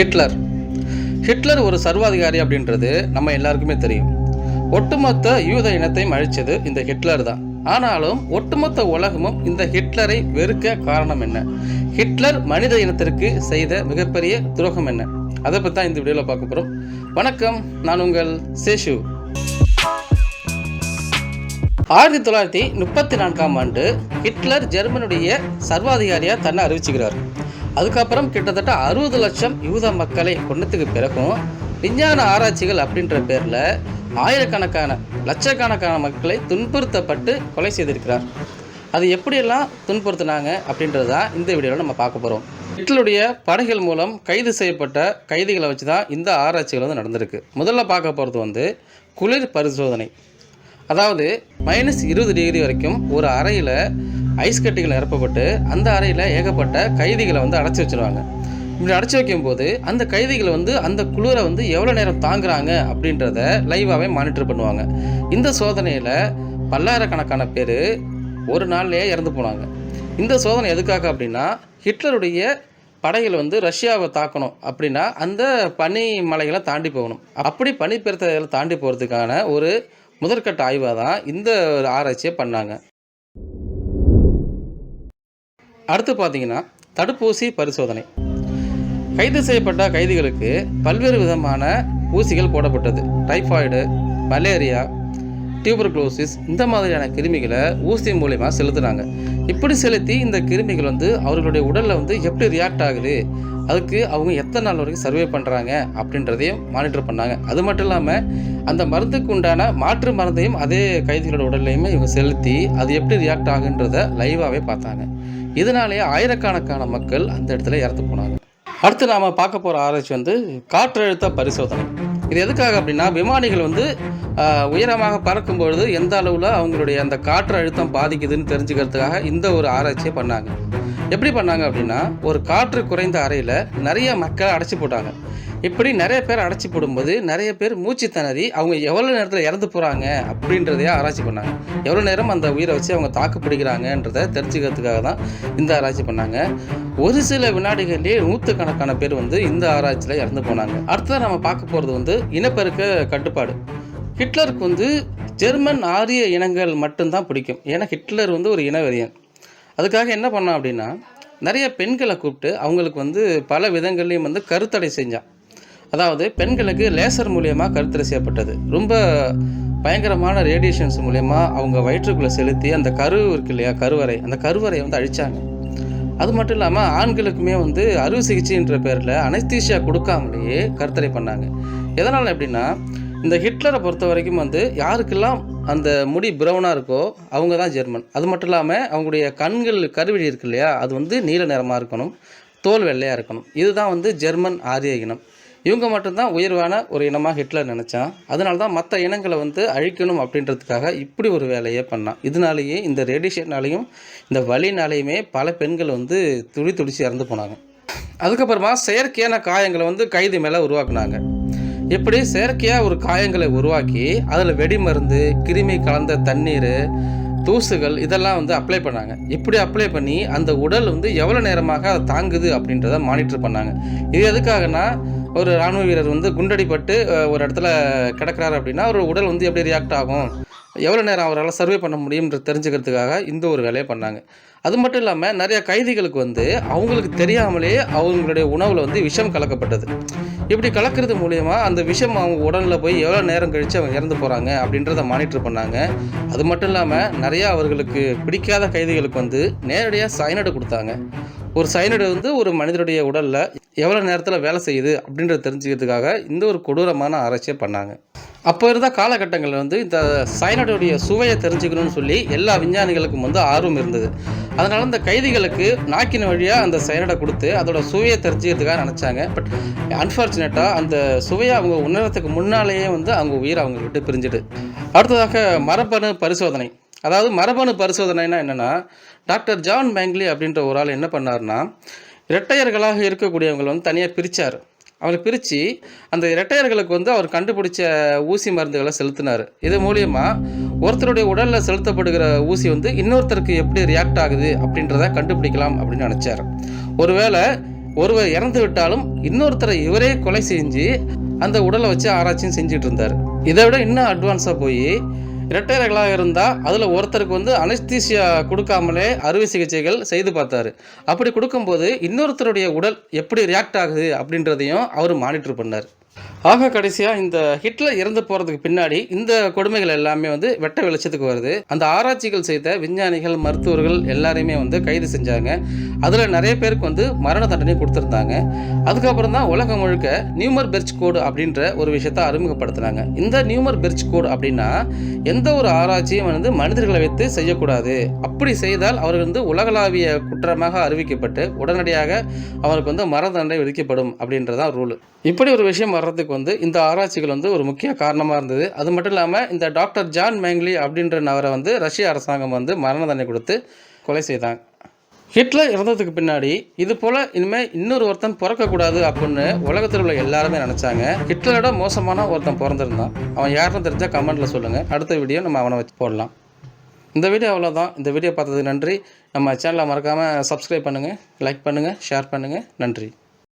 Hitler. Hitler ஒரு சர்வாதிகாரி அப்படின்றது நம்ம எல்லாருக்குமே தெரியும். ஒட்டுமொத்த யூத இனத்தையும் அழிச்சது இந்த ஹிட்லர் தான். ஆனாலும் ஒட்டுமொத்த உலகமும் இந்த ஹிட்லரை வெறுக்க காரணம் என்ன? ஹிட்லர் மனித இனத்திற்கு செய்த மிகப்பெரிய துரோகம் என்ன? அதை பற்றி தான் இந்த வீடியோவில் பார்க்க போகிறோம் வணக்கம் நான் உங்கள் சேஷு. ஆயிரத்தி தொள்ளாயிரத்தி முப்பத்தி நான்காம் ஆண்டு ஹிட்லர் ஜெர்மனுடைய சர்வாதிகாரியாக தன்னை அறிவிச்சுக்கிறார். அதுக்கப்புறம் கிட்டத்தட்ட அறுபது லட்சம் யூத மக்களை கொண்டதுக்கு பிறகும் விஞ்ஞான ஆராய்ச்சிகள் அப்படின்ற பேரில் ஆயிரக்கணக்கான லட்சக்கணக்கான மக்களை துன்புறுத்தப்பட்டு கொலை செய்திருக்கிறார். அது எப்படியெல்லாம் துன்புறுத்தினாங்க அப்படின்றது தான் இந்த வீடியோவில் நம்ம பார்க்க போகிறோம் ஹிட்லருடைய படைகள் மூலம் கைது செய்யப்பட்ட கைதிகளை வச்சு தான் இந்த ஆராய்ச்சிகள் வந்து நடந்திருக்கு. முதல்ல பார்க்க போகிறது வந்து குளிர் பரிசோதனை. அதாவது மைனஸ் இருபது டிகிரி வரைக்கும் ஒரு அறையில் ஐஸ் கட்டிகள் நிரப்பப்பட்டு அந்த அறையில் ஏகப்பட்ட கைதிகளை வந்து அடைச்சி வச்சிருவாங்க. இப்படி அடைச்சி வைக்கும்போது அந்த கைதிகளை வந்து அந்த குளிரை வந்து எவ்வளோ நேரம் தாங்குறாங்க அப்படின்றத லைவாகவே மானிட்டர் பண்ணுவாங்க. இந்த சோதனையில் பல்லாயிரக்கணக்கான பேர் ஒரு நாள்லேயே இறந்து போனாங்க. இந்த சோதனை எதுக்காக அப்படின்னா ஹிட்லருடைய படைகள் வந்து ரஷ்யாவை தாக்கணும் அப்படின்னா அந்த பனி மலைகளை தாண்டி போகணும். அப்படி பனிப்பெருத்தலை தாண்டி போகிறதுக்கான ஒரு முதற்கட்ட ஆய்வாக தான் இந்த ஒரு ஆராய்ச்சியை பண்ணாங்க. அடுத்து பார்த்தீங்கன்னா தடுப்பூசி பரிசோதனை. கைது செய்யப்பட்ட கைதிகளுக்கு பல்வேறு விதமான ஊசிகள் போடப்பட்டது. டைஃபாய்டு மலேரியா டியூபர்குலோசிஸ் இந்த மாதிரியான கிருமிகளை ஊசி மூலயமா செலுத்துனாங்க இப்படி செலுத்தி இந்த கிருமிகள் வந்து அவர்களுடைய உடலில் வந்து எப்படி ரியாக்ட் ஆகுது? அதுக்கு அவங்க எத்தனை நாள் வரைக்கும் சர்வே பண்ணுறாங்க அப்படின்றதையும் மானிட்டர் பண்ணாங்க. அது மட்டும் இல்லாமல் அந்த மருந்துக்கு உண்டான மாற்று மருந்தையும் அதே கைதிகளோட உடல்லையுமே இவங்க செலுத்தி அது எப்படி ரியாக்ட் ஆகுன்றத லைவாகவே பார்த்தாங்க. இதனாலேயே ஆயிரக்கணக்கான மக்கள் அந்த இடத்துல இறந்து போனாங்க. அடுத்து நாம் பார்க்க போகிற ஆராய்ச்சி வந்து காற்றழுத்த பரிசோதனை. இது எதுக்காக அப்படின்னா விமானிகள் வந்து உயரமாக பறக்கும் பொழுது எந்த அளவில் அவங்களுடைய அந்த காற்று அழுத்தம் பாதிக்குதுன்னு தெரிஞ்சுக்கிறதுக்காக இந்த ஒரு ஆராய்ச்சியை பண்ணாங்க. எப்படி பண்ணாங்க அப்படின்னா ஒரு காற்று குறைந்த அறையில் நிறைய மக்களை அடைச்சி போட்டாங்க. இப்படி நிறைய பேர் அடைச்சி போடும்போது நிறைய பேர் மூச்சு திணறி அவங்க எவ்வளோ நேரத்தில் இறந்து போகிறாங்க அப்படின்றதையே ஆராய்ச்சி பண்ணாங்க. எவ்வளோ நேரம் அந்த உயிரை வச்சு அவங்க தாக்கு பிடிக்கிறாங்கன்றதை தெரிஞ்சுக்கிறதுக்காக தான் இந்த ஆராய்ச்சி பண்ணாங்க. ஒரு சில வினாடிகளிலே நூற்றுக்கணக்கான பேர் வந்து இந்த ஆராய்ச்சியில் இறந்து போனாங்க. அடுத்ததாக நம்ம பார்க்க போகிறது வந்து இனப்பெருக்க கட்டுப்பாடு. ஹிட்லருக்கு வந்து ஜெர்மன் ஆரிய இனங்கள் மட்டும்தான் பிடிக்கும். ஏன்னா ஹிட்லர் வந்து ஒரு இனவெறியன். அதுக்காக என்ன பண்ணான் அப்படின்னா நிறைய பெண்களை கூப்பிட்டு அவங்களுக்கு வந்து பல விதங்கள்லேயும் வந்து கருத்தடை செஞ்சான். அதாவது பெண்களுக்கு லேசர் மூலியமாக கருத்தடை செய்யப்பட்டது ரொம்ப பயங்கரமான ரேடியேஷன்ஸ் மூலயமா அவங்க வயிற்றுக்குள்ளே செலுத்தி அந்த கரு இருக்கு இல்லையா கருவறை அந்த கருவறையை வந்து அழித்தாங்க அது மட்டும் இல்லாமல் ஆண்களுக்குமே வந்து அறுவை சிகிச்சைன்ற பேரில் அனஸ்தீஷியா கொடுக்காமலேயே கருத்தடை பண்ணாங்க. எதனால் எப்படின்னா இந்த ஹிட்லரை பொறுத்த வரைக்கும் வந்து யாருக்கெல்லாம் அந்த முடி பிரவுனாக இருக்கோ அவங்க தான் ஜெர்மன். அது மட்டும் இல்லாமல் அவங்களுடைய கண்கள் கருவிழி இருக்கு இல்லையா அது வந்து நீல நிறமாக இருக்கணும் தோல் வெள்ளையாக இருக்கணும். இதுதான் வந்து ஜெர்மன் ஆரிய இனம். இவங்க மட்டும்தான் உயர்வான ஒரு இனமாக ஹிட்லர் நினச்சான். அதனால தான் மற்ற இனங்களை வந்து அழிக்கணும் அப்படின்றதுக்காக இப்படி ஒரு வேலையை பண்ணான். இதனாலேயே இந்த ரேடியேஷன்னாலையும் இந்த வழினாலேயுமே பல பெண்கள் வந்து துடி துடிச்சு இறந்து போனாங்க. அதுக்கப்புறமா செயற்கையான காயங்களை வந்து கைது மேலே உருவாக்குனாங்க. இப்படி செயற்கையாக ஒரு காயங்களை உருவாக்கி அதில் வெடி மருந்து கிருமி கலந்த தண்ணீர் தூசுகள் இதெல்லாம் வந்து அப்ளை பண்ணாங்க. இப்படி அப்ளை பண்ணி அந்த உடல் வந்து எவ்வளோ நேரமாக அதை தாங்குது அப்படின்றத மானிட்டர் பண்ணாங்க. இது எதுக்காகனா ஒரு ராணுவ வீரர் வந்து குண்டடிப்பட்டு ஒரு இடத்துல கிடக்குறாரு அப்படின்னா ஒரு உடல் வந்து எப்படி ரியாக்ட் ஆகும்? எவ்வளோ நேரம் அவரால் சர்வே பண்ண முடியும்ன்ற தெரிஞ்சுக்கிறதுக்காக இந்த ஒரு வேலையை பண்ணாங்க. அது மட்டும் இல்லாமல் நிறைய கைதிகளுக்கு வந்து அவங்களுக்கு தெரியாமலே அவங்களுடைய உணவில் வந்து விஷம் கலக்கப்பட்டது. இப்படி கலக்கிறது மூலயமா அந்த விஷம் அவங்க உடலில் போய் எவ்வளோ நேரம் கழித்து அவங்க இறந்து போகிறாங்க அப்படின்றத மானிட்டர் பண்ணாங்க. அது மட்டும் இல்லாமல் நிறையா அவர்களுக்கு பிடிக்காத கைதிகளுக்கு வந்து நேரடியாக சைனடு கொடுத்தாங்க. ஒரு சைனடு வந்து ஒரு மனிதனுடைய உடலில் எவ்வளோ நேரத்தில் வேலை செய்யுது அப்படின்றத தெரிஞ்சுக்கிறதுக்காக இந்த ஒரு கொடூரமான ஆராய்ச்சியை பண்ணாங்க. அப்போ இருந்த காலகட்டங்களில் வந்து இந்த சைனடுடைய சுவையை தெரிஞ்சுக்கணும்னு சொல்லி எல்லா விஞ்ஞானிகளுக்கும் வந்து ஆர்வம் இருந்தது. அதனால் இந்த கைதிகளுக்கு நாக்கின் வழியாக அந்த சைனடை கொடுத்து அதோட சுவையை தெரிஞ்சுக்கிறதுக்காக நினச்சாங்க. பட் அன்ஃபார்ச்சுனேட்டாக அந்த சுவையை அவங்க உணரத்துக்கு முன்னாலேயே வந்து அவங்க உயிர் அவங்க விட்டு பிரிஞ்சுது அடுத்ததாக மரபணு பரிசோதனை. அதாவது மரபணு பரிசோதனைனா என்னென்னா டாக்டர் ஜான் பேங்க்லி அப்படின்ற ஒரு ஆள் என்ன பண்ணார்னா இரட்டையர்களாக இருக்கக்கூடியவங்களை வந்து தனியாக பிரித்தார் அவரை பிரித்து அந்த இரட்டையர்களுக்கு வந்து அவர் கண்டுபிடிச்ச ஊசி மருந்துகளை செலுத்தினார். இது மூலியமாக ஒருத்தருடைய உடலில் செலுத்தப்படுகிற ஊசி வந்து இன்னொருத்தருக்கு எப்படி ரியாக்ட் ஆகுது அப்படின்றத கண்டுபிடிக்கலாம் அப்படின்னு நினச்சார். ஒருவேளை ஒருவர் இறந்து விட்டாலும் இன்னொருத்தரை இவரே கொலை செஞ்சு அந்த உடலை வச்சு ஆராய்ச்சியும் செஞ்சுட்டு இருந்தார். இதை விட இன்னும் அட்வான்ஸாக போய் இரட்டையர்களாக இருந்தால் அதில் ஒருத்தருக்கு வந்து அனஸ்தீசியா கொடுக்காமலே அறுவை சிகிச்சைகள் செய்து பார்த்தாரு. அப்படி கொடுக்கும்போது இன்னொருத்தருடைய உடல் எப்படி ரியாக்ட் ஆகுது அப்படின்றதையும் அவர் மானிட்டர் பண்ணார். ஆக கடைசியாக இந்த ஹிட்லர் இறந்து போகிறதுக்கு பின்னாடி இந்த கொடுமைகள் எல்லாமே வந்து வெட்ட வெளிச்சத்துக்கு வருது. அந்த ஆராய்ச்சிகள் செய்த விஞ்ஞானிகள் மருத்துவர்கள் எல்லாரையுமே வந்து கைது செஞ்சாங்க. அதில் நிறைய பேருக்கு வந்து மரண தண்டனை கொடுத்துருந்தாங்க. அதுக்கப்புறம் தான் உலகம் முழுக்க நியூமர் பெர்ச் கோடு அப்படின்ற ஒரு விஷயத்தை அறிமுகப்படுத்தினாங்க. இந்த நியூமர் பெர்ச் கோடு அப்படின்னா எந்த ஒரு ஆராய்ச்சியும் வந்து மனிதர்களை வைத்து செய்யக்கூடாது. அப்படி செய்தால் அவர்கள் வந்து உலகளாவிய குற்றமாக அறிவிக்கப்பட்டு உடனடியாக அவருக்கு வந்து மரண தண்டனை விதிக்கப்படும் அப்படின்றதான் ரூல். இப்படி ஒரு விஷயம் வர்றதுக்கு வந்து இந்த ஆராய்ச்சிகள் வந்து ஒரு முக்கிய காரணமாக இருந்தது. அது மட்டும் இல்லாமல் இந்த டாக்டர் ஜான் மேங்லி அப்படின்ற நபரை வந்து ரஷ்ய அரசாங்கம் வந்து மரண தண்டனை கொடுத்து கொலை செய்தாங்க. ஹிட்லர் இறந்ததுக்கு பின்னாடி இது போல் இனிமேல் இன்னொரு ஒருத்தன் பிறக்கக்கூடாது அப்படின்னு உலகத்தில் உள்ள எல்லாருமே நினச்சாங்க. ஹிட்லரோட மோசமான ஒருத்தன் பிறந்திருந்தான். அவன் யாருன்னு தெரிஞ்சால் கமெண்ட்டில் சொல்லுங்கள் அடுத்த வீடியோ நம்ம அவனை வச்சு போடலாம். இந்த வீடியோ அவ்வளோதான் இந்த வீடியோ பார்த்ததுக்கு நன்றி. நம்ம சேனலை மறக்காமல் சப்ஸ்கிரைப் பண்ணுங்கள் லைக் பண்ணுங்கள் ஷேர் பண்ணுங்கள் நன்றி.